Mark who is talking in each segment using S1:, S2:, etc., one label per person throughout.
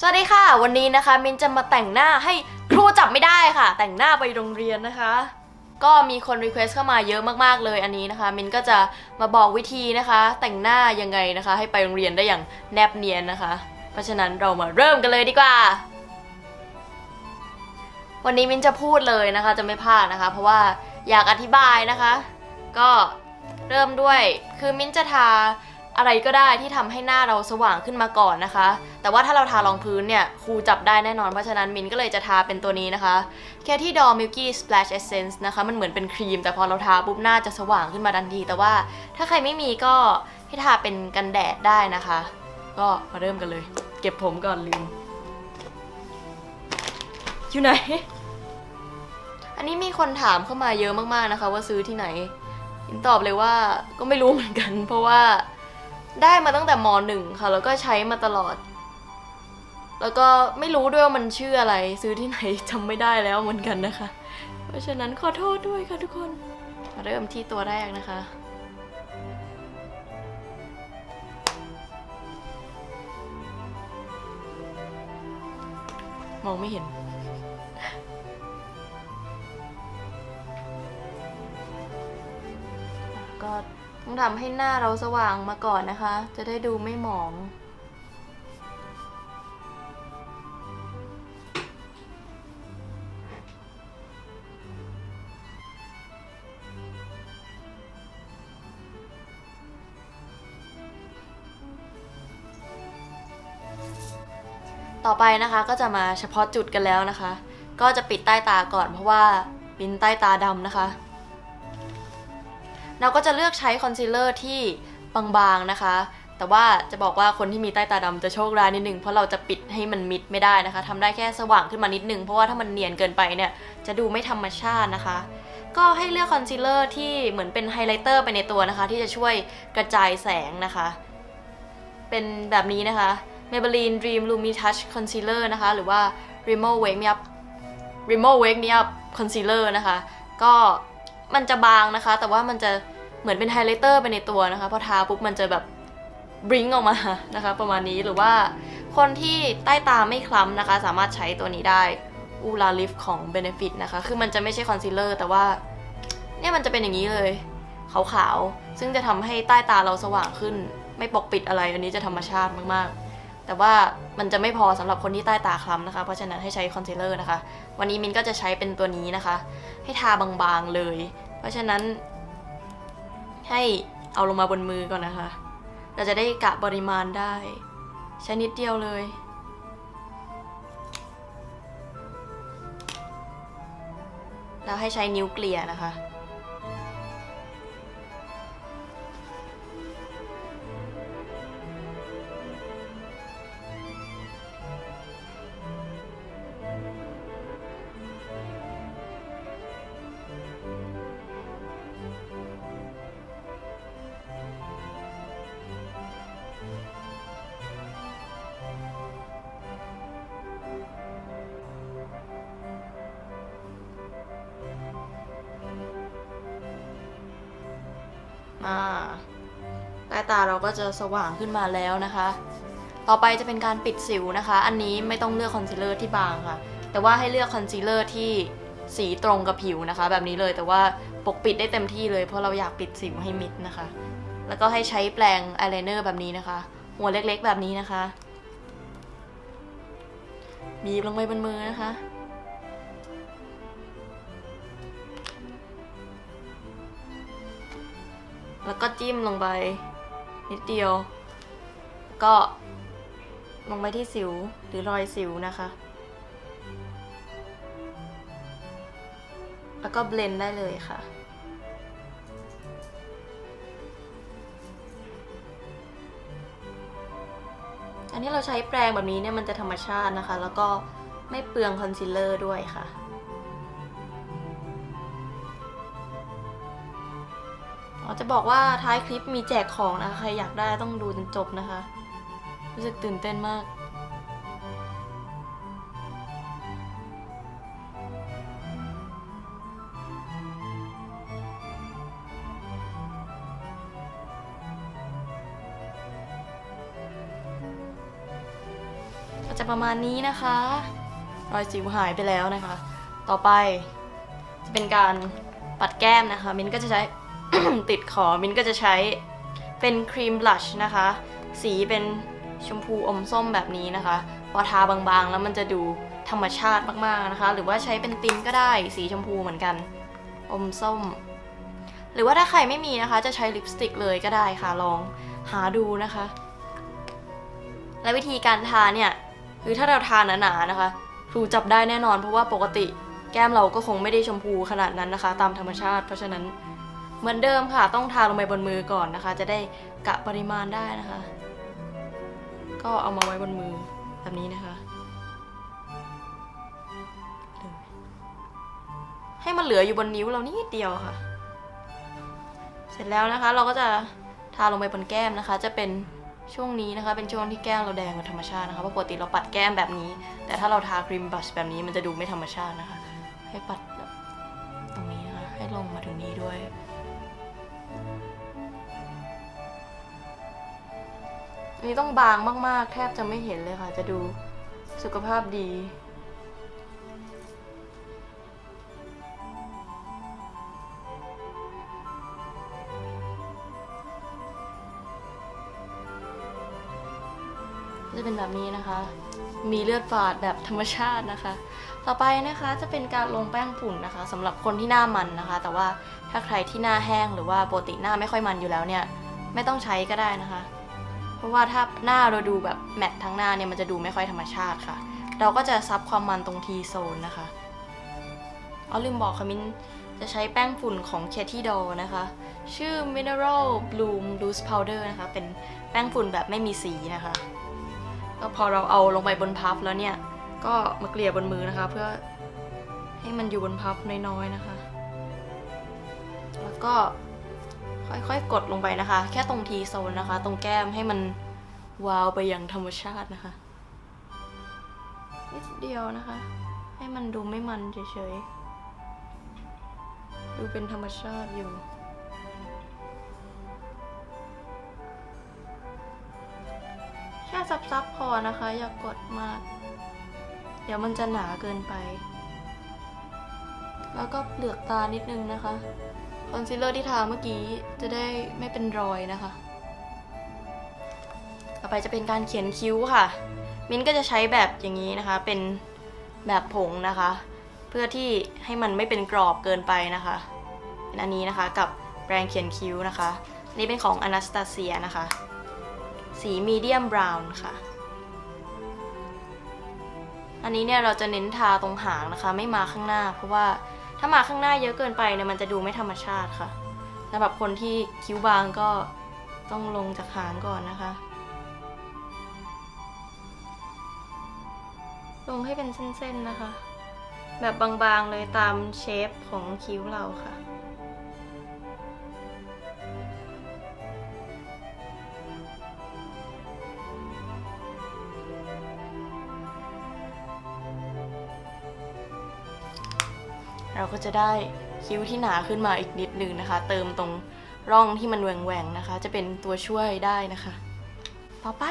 S1: สวัสดีค่ะ วันนี้นะคะมินจะมาแต่งหน้าให้ครูจับไม่ได้ค่ะ แต่งหน้าไปโรงเรียนนะคะ ก็มีคนรีเควสเข้ามาเยอะมากๆเลยอันนี้นะคะ มินก็จะมาบอกวิธีนะคะ แต่งหน้ายังไงนะคะ ให้ไปโรงเรียนได้อย่างแนบเนียนนะคะ เพราะฉะนั้นเรามาเริ่มกันเลยดีกว่า วันนี้มินจะพูดเลยนะคะ จะไม่พลาดนะคะ เพราะว่าอยากอธิบายนะคะ ก็เริ่มด้วยคือมินจะทา อะไรก็ได้ที่ทำให้หน้าเราสว่างขึ้นมาก่อนนะคะ แต่ว่าถ้าเราทารองพื้นเนี่ยครูจับได้แน่นอน เพราะฉะนั้นมินก็เลยจะทาเป็นตัวนี้นะคะแค่ที่ดอ Milky Splash Essence นะคะ มันเหมือนเป็นครีม แต่พอเราทาปุ๊บหน้าจะสว่างขึ้นมาทันที แต่ว่าถ้าใครไม่มีก็ให้ทาเป็นกันแดดได้นะคะ ก็มาเริ่มกันเลย เก็บผมก่อนลืม อยู่ไหน อันนี้มีคนถามเข้ามาเยอะมากๆนะคะ ว่าซื้อที่ไหนมินตอบเลยว่าก็ไม่รู้เหมือนกัน เพราะว่า ได้มาตั้งแต่มหนึ่งค่ะ แล้วก็ใช้มาตลอด แล้วก็ไม่รู้ด้วยว่ามันชื่ออะไร ซื้อที่ไหนจำไม่ได้แล้วเหมือนกันนะคะ เพราะฉะนั้นขอโทษด้วยค่ะทุกคน มาเริ่มที่ตัวแรกนะคะ มองไม่เห็นก็ ต้องทำให้หน้าเราสว่างมาก่อนนะคะ จะได้ดูไม่หมอง ต่อไปนะคะก็จะมาเฉพาะจุดกันแล้วนะคะ ก็จะปิดใต้ตาก่อนเพราะว่าปิ้นใต้ตาดำนะคะ เราก็จะเลือกใช้คอนซีลเลอร์ที่บางๆนะคะ แต่ว่าจะบอกว่าคนที่มีใต้ตาดำจะโชคร้ายนิดนึง เพราะเราจะปิดให้มันมิดไม่ได้นะคะทำได้แค่สว่างขึ้นมานิดนึง เพราะว่าถ้ามันเนียนเกินไปเนี่ย จะดูไม่ธรรมชาตินะคะ ก็ให้เลือกคอนซีลเลอร์ที่เหมือนเป็นไฮไลท์เตอร์ไปในตัวนะคะ ที่จะช่วยกระจายแสงนะคะ เป็นแบบนี้นะคะ Maybelline Dream Lumi Touch Concealer นะคะ หรือว่า Rimmel Wake Me Up Rimmel Wake Me Up Concealer นะคะ ก็มันจะบางนะคะ แต่ว่ามันจะ เหมือนเป็นไฮไลท์เตอร์ไปในตัวนะคะพอทาปุ๊บมันจะแบบบริงออกมานะคะ ประมาณนี้หรือว่าคนที่ใต้ตาไม่คล้ำนะคะ สามารถใช้ตัวนี้ได้อูลาลิฟของ Benefit นะคะ คือมันจะไม่ใช่คอนซีลเลอร์แต่ว่าเนี่ยมันจะเป็นอย่างนี้เลย ขาวๆ ซึ่งจะทำให้ใต้ตาเราสว่างขึ้น ไม่ปกปิดอะไร อันนี้จะธรรมชาติมากๆ แต่ว่ามันจะไม่พอสำหรับคนที่ใต้ตาคล้ำนะคะ เพราะฉะนั้นให้ใช้คอนซีลเลอร์นะคะ วันนี้มินก็จะใช้เป็นตัวนี้นะคะ ให้ทาบางๆเลย เพราะฉะนั้น ให้เอาลงมาบนมือก่อนนะคะ เราจะได้กะปริมาณได้ ใช้นิดเดียวเลย แล้วให้ใช้นิ้วเกลี่ยนะคะ ต้ตาเราก็จะสว่างขึ้นมาแล้วนะคะ ต่อไปจะเป็นการปิดสิวนะคะ อันนี้ไม่ต้องเลือกคอนซีลเลอร์ที่บางค่ะ แต่ว่าให้เลือกคอนซีลเลอร์ที่สีตรงกับผิวนะคะ แบบนี้เลยแต่ว่าปกปิดได้เต็มที่เลยเพราะเราอยากปิดสิวให้มิดนะคะ แล้วก็ให้ใช้แปรงอายไลเนอร์แบบนี้นะคะ หัวเล็กๆแบบนี้นะคะบีบลงไปบนมือนะคะแล้วก็จิ้มลงไป นิดเดียว ก็ลงไปที่สิวหรือรอยสิวนะคะ แล้วก็เบลนด์ได้เลยค่ะอันนี้เราใช้แปรงแบบนี้เนี่ยมันจะธรรมชาตินะคะ แล้วก็ไม่เปลืองคอนซีลเลอร์ด้วยค่ะ อ๋อจะบอกว่าท้ายคลิปมีแจกของนะคะ ใครอยากได้ต้องดูจนจบนะคะ รู้สึกตื่นเต้นมากจะประมาณนี้นะคะ รอยสิวหายไปแล้วนะคะ ต่อไปจะเป็นการปัดแก้มนะคะ มินก็จะใช้ ติดขอมินก็จะใช้เป็นครีมบลัชนะคะ สีเป็นชมพูอมส้มแบบนี้นะคะพอทาบางๆ แล้วมันจะดูธรรมชาติมากๆนะคะ หรือว่าใช้เป็นตินก็ได้สีชมพูเหมือนกัน อมส้ม หรือว่าถ้าใครไม่มีนะคะ จะใช้ลิปสติกเลยก็ได้ค่ะลองหาดูนะคะ และวิธีการทาเนี่ยคือถ้าเราทาหนาๆนะคะครูจับได้แน่นอนเพราะว่าปกติแก้มเราก็คงไม่ได้ชมพูขนาดนั้นนะคะ ตามธรรมชาติ เพราะฉะนั้น เหมือนเดิมค่ะ ต้องทาลงไปบนมือก่อนนะคะ จะได้กะปริมาณได้นะคะ ก็เอามาไว้บนมือแบบนี้นะคะ ให้มันเหลืออยู่บนนิ้วเรานิดเดียวค่ะ เสร็จแล้วนะคะ เราก็จะทาลงไปบนแก้มนะคะ จะเป็นช่วงนี้นะคะ เป็นช่วงที่แก้มเราแดงกว่าธรรมชาตินะคะเพราะปกติเราปัดแก้มแบบนี้ แต่ถ้าเราทาครีมบัชแบบนี้มันจะดูไม่ธรรมชาตินะคะ ให้ปัดแบบตรงนี้นะคะ ให้ลงมาถึงนี้ด้วย อันนี้ต้องบางมาก ๆ แทบจะไม่เห็นเลยค่ะ จะดูสุขภาพดี จะเป็นแบบนี้นะคะ มีเลือดฝาดแบบธรรมชาตินะคะ ต่อไปนะคะจะเป็นการลงแป้งฝุ่นนะคะสำหรับคนที่หน้ามันนะคะ แต่ว่าถ้าใครที่หน้าแห้งหรือว่าปกติหน้าไม่ค่อยมันอยู่แล้วเนี่ย ไม่ต้องใช้ก็ได้นะคะ เพราะว่าถ้าหน้าเราดูแบบแมตทั้งหน้าเนี่ยมันจะดูไม่ค่อยธรรมชาติค่ะ เราก็จะซับความมันตรงทีโซนนะคะอ๋อลืมบอกค่ะมินจะใช้แป้งฝุ่นของ k a t i d o นะคะ ชื่อ Mineral Bloom Loose Powder นะคะ เป็นแป้งฝุ่นแบบไม่มีสีนะคะ ก็พอเราเอาลงไปบนพับแล้วเนี่ย ก็มาเกลี่ยบนมือนะคะ เพื่อให้มันอยู่บนพับน้อยๆนะคะ แล้วก็ค่อยๆกดลงไปนะคะ แค่ตรงทีโซนนะคะ ตรงแก้มให้มันวาวไปอย่างธรรมชาตินะคะนิดเดียวนะคะ ให้มันดูไม่มันเฉยๆ ดูเป็นธรรมชาติอยู่ ซับๆพอนะคะ อย่ากกดมาก เดี๋ยวมันจะหนาเกินไป แล้วก็เปลือกตานิดนึงนะคะ คอนซีลเลอร์ที่ทาเมื่อกี้จะได้ไม่เป็นรอยนะคะ ต่อไปจะเป็นการเขียนคิ้วค่ะ มิ้นก็จะใช้แบบอย่างนี้นะคะ เป็นแบบผงนะคะ เพื่อที่ให้มันไม่เป็นกรอบเกินไปนะคะเป็นอันนี้นะคะกับแปรงเขียนคิ้วนะคะนนี้เป็นของ Anastasia นะคะ สีมีเดียมบราวน์ค่ะ อันนี้เนี่ยเราจะเน้นทาตรงหางนะคะ ไม่มาข้างหน้า เพราะว่าถ้ามาข้างหน้าเยอะเกินไปเนี่ยมันจะดูไม่ธรรมชาติค่ะสำหรับคนที่คิ้วบางก็ต้องลงจากหางก่อนนะคะ ลงให้เป็นเส้นๆนะคะ แบบบางๆเลยตามเชฟของคิ้วเราค่ะ เราก็จะได้คิ้วที่หนาขึ้นมาอีกนิดนึงนะคะ เติมตรงร่องที่มันแหว่งๆนะคะ จะเป็นตัวช่วยได้นะคะ ต่อไป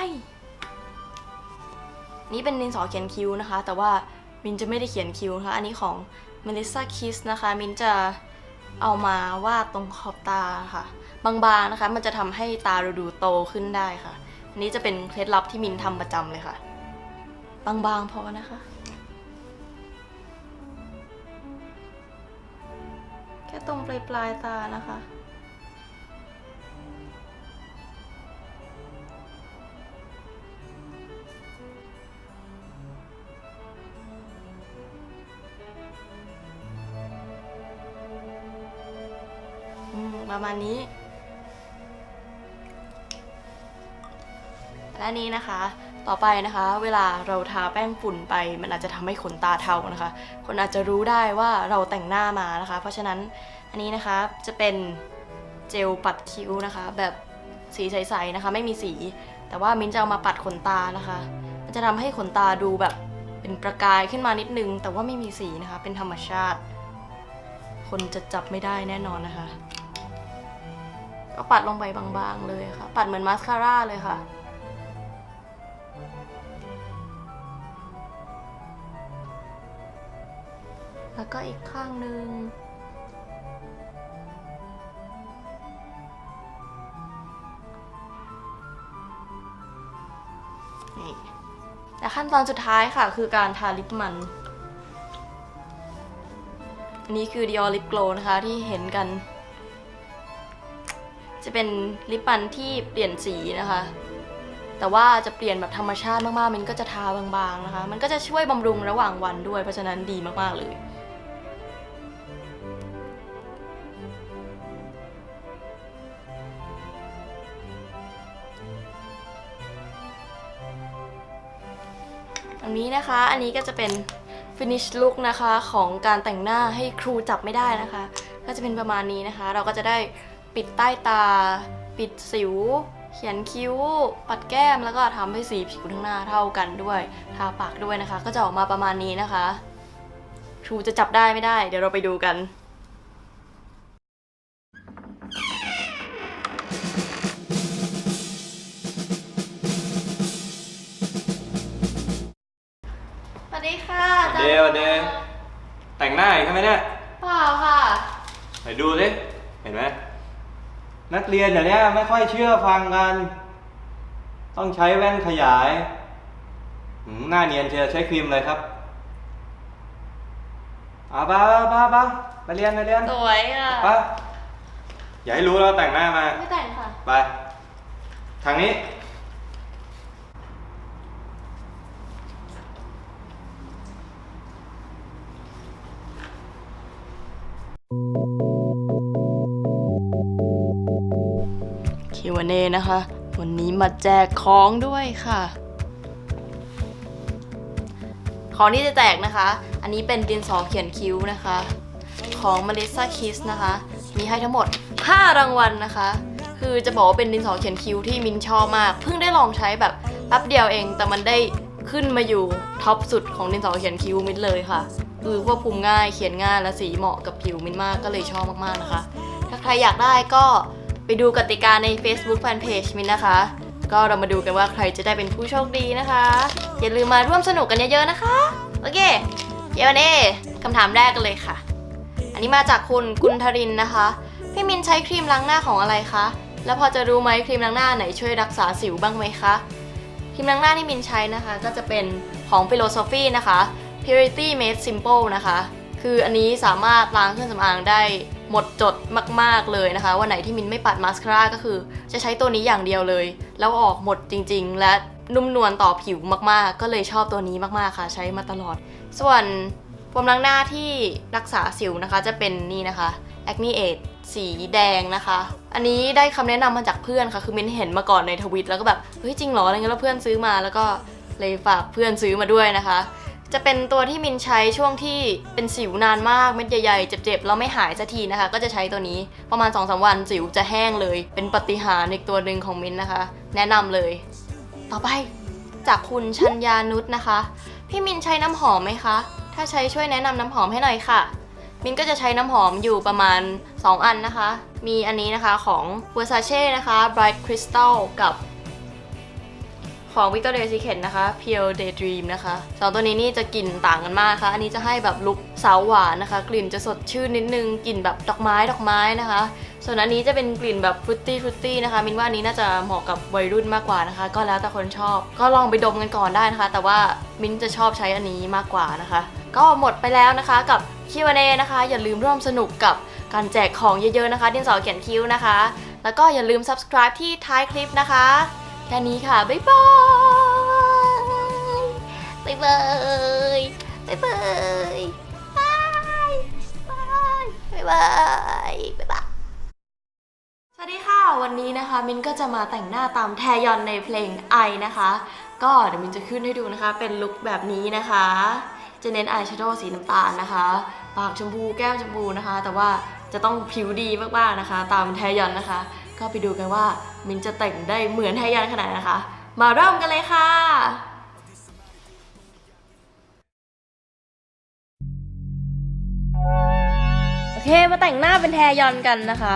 S1: นี่เป็นดินสอเขียนคิ้วนะคะ แต่ว่ามินจะไม่ได้เขียนคิ้วนะคะอันนี้ของ Melissa Kiss นะคะ มินจะเอามาวาดตรงขอบตาค่ะบางๆนะคะ มันจะทำให้ตาเราดูโตขึ้นได้ค่ะอันนี้จะเป็นเคล็ดลับที่มินทำประจำเลยค่ะ บางๆพอนะคะ ค่ตรงปลายปลายตานะคะอืมประมาณนี้ และนี้นะคะ ต่อไปนะคะ เวลาเราทาแป้งฝุ่นไป มันอาจจะทำให้ขนตาเทานะคะ คนอาจจะรู้ได้ว่าเราแต่งหน้ามานะคะ เพราะฉะนั้นอันนี้นะคะจะเป็นเจลปัดคิ้วนะคะ แบบสีใสๆนะคะ ไม่มีสี แต่ว่ามิ้นจะเอามาปัดขนตานะคะ มันจะทำให้ขนตาดูแบบเป็นประกายขึ้นมานิดนึง แต่ว่าไม่มีสีนะคะ เป็นธรรมชาติ คนจะจับไม่ได้แน่นอนนะคะก็ปัดลงไปบางๆเลยค่ะ ปัดเหมือนมาสคาร่าเลยค่ะ แล้วก็อีกข้างหนึ่งนี่และขั้นตอนสุดท้ายค่ะ คือการทาลิปมันอันนี้คือ Dior Lip Glow นะคะที่เห็นกัน จะเป็นลิปมันที่เปลี่ยนสีนะคะ แต่ว่าจะเปลี่ยนแบบธรรมชาติมากๆ มันก็จะทาบางๆนะคะ มันก็จะช่วยบำรุงระหว่างวันด้วย เพราะฉะนั้นดีมากๆเลย อันนี้นะคะ อันนี้ก็จะเป็น finish look นะคะของการแต่งหน้าให้ครูจับไม่ได้นะคะ ก็จะเป็นประมาณนี้นะคะ เราก็จะได้ปิดใต้ตา ปิดสิว เขียนคิ้ว ปัดแก้มแล้วก็ทำให้สีผิวทั้งหน้าเท่ากันด้วย ทาปากด้วยนะคะ ก็จะออกมาประมาณนี้นะคะ ครูจะจับได้ไม่ได้ เดี๋ยวเราไปดูกัน ค่ะ
S2: เดวเดวแต่งหน้าอีกใช่ไหมเนี่ย
S1: เปล่าค่ะ
S2: ไหนดูสิเห็นไหมนักเรียนเดี๋ยวนี้ไม่ค่อยเชื่อฟังกัน ต้องใช้แว่นขยายหืมหน้าเนียนเชียวใช้ครีมเลยครับอะไปไปไปไปเรียนไปเรียน
S1: สวยอะ
S2: ไปอย่าให้รู้แล้วาแต่งหน้ามา
S1: ไม่แต่งค่ะ
S2: ไป ทางนี้
S1: Q&A นะคะ วันนี้มาแจกของด้วยค่ะ ของที่จะแจกนะคะ อันนี้เป็นดินสอเขียนคิ้วนะคะ ของ Melissa Kiss นะคะ มีให้ทั้งหมด 5 รางวัลนะคะ คือจะบอกว่าเป็นดินสอเขียนคิ้วที่มินชอบมาก เพิ่งได้ลองใช้แบบแป๊บเดียวเอง แต่มันได้ขึ้นมาอยู่ท็อปสุดของดินสอเขียนคิ้วมินเลยค่ะคือควบคุมง่ายเขียนง่ายและสีเหมาะกับผิวมินมากก็เลยชอบมากๆนะคะ ถ้าใครอยากได้ก็ ไปดูกติกาใน Facebook Fanpage มินนะคะ ก็เรามาดูกันว่าใครจะได้เป็นผู้โชคดีนะคะ อย่าลืมมาร่วมสนุกกันเยอะๆนะคะ โอเคเดี๋ยวันนี้คำถามแรกกันเลยค่ะ อันนี้มาจากคุณกุลธรินนะคะ พี่มินใช้ครีมล้างหน้าของอะไรคะ แล้วพอจะรู้ไหมครีมล้างหน้าไหนช่วยรักษาสิวบ้างไหมคะ ครีมล้างหน้าที่มินใช้นะคะ ก็จะเป็นของ Philosophy นะคะ Purity Made Simple นะคะ คืออันนี้สามารถล้างเครื่องสำอางได้ หมดจดมากๆเลยนะคะ วันไหนที่มินไม่ปัดมาสคาร่าก็คือ จะใช้ตัวนี้อย่างเดียวเลย แล้วออกหมดจริง ๆ และนุ่มนวลต่อผิวมากๆ ก็เลยชอบตัวนี้มากๆค่ะ ใช้มาตลอด ส่วนโฟมล้างหน้าที่รักษาสิวนะคะจะเป็นนี่นะคะ Acne Aid สีแดงนะคะ อันนี้ได้คำแนะนำมาจากเพื่อนค่ะ คือมินเห็นมาก่อนในทวิตแล้วก็แบบ เฮ้ยจริงเหรออะไรเงี้ยแล้วเพื่อนซื้อมาแล้วก็เลยฝากเพื่อนซื้อมาด้วยนะคะ จะเป็นตัวที่มินใช้ช่วงที่เป็นสิวนานมากเม็ดใหญ่ๆ เจ็บๆแล้วไม่หายสักทีนะคะ ก็จะใช้ตัวนี้ประมาณ2อสวันสิวจะแห้งเลย เป็นปฏิหารอีกตัวหนึ่งของมินนะคะ แนะนำเลย ต่อไปจากคุณชัญญานุษนะคะ พี่มินใช้น้ำหอมไหมคะ ถ้าใช้ช่วยแนะนำน้ำหอมให้หน่อยค่ะ มินก็จะใช้น้ำหอมอยู่ประมาณ 2 อันนะคะ มีอันนี้นะคะของ Versace นะคะ Bright Crystal กับ ของ Victoria's Secret นะคะ Pure Daydream นะคะสองตัวนี้นี่จะกลิ่นต่างกันมากค่ะ อันนี้จะให้แบบลุคสาวหวานนะคะ กลิ่นจะสดชื่นนิดนึง กลิ่นแบบดอกไม้ดอกไม้นะคะ ส่วนอันนี้จะเป็นกลิ่นแบบฟรุตตี้ฟรุตตี้นะคะ มินว่านี้น่าจะเหมาะกับวัยรุ่นมากกว่านะคะ ก็แล้วแต่คนชอบ ก็ลองไปดมกันก่อนได้นะคะ แต่ว่ามินจะชอบใช้อันนี้มากกว่านะคะ ก็หมดไปแล้วนะคะกับ Q&A นนะคะ อย่าลืมร่วมสนุกกับการแจกของเยอะๆนะคะ ดินสอเขียนคิ้วนะคะ แล้วก็อย่าลืม subscribe ที่ท้ายคลิปนะคะ ค่นี้ค่ะ บ๊ายบาย บ๊ายบาย บ๊ายบาย บาย บาย บ๊ายบาย บ๊ายบาย สวัสดีค่ะ วันนี้นะคะ มินก็จะมาแต่งหน้าตามแทยอนในเพลงไอนะคะ ก็เดี๋ยวมินจะขึ้นให้ดูนะคะ เป็นลุคแบบนี้นะคะ จะเน้นอายแชโดว์สีน้ำตาลนะคะ ปากชมพู แก้มชมพูนะคะ แต่ว่าจะต้องผิวดีมากๆนะคะ ตามแทยอนนะคะ ก็ไปดูกันว่า มินจะแต่งได้เหมือนแทยอนขนาดไหนนะคะ มาเริ่มกันเลยค่ะโอเคมาแต่งหน้าเป็นแทยอนกันนะคะ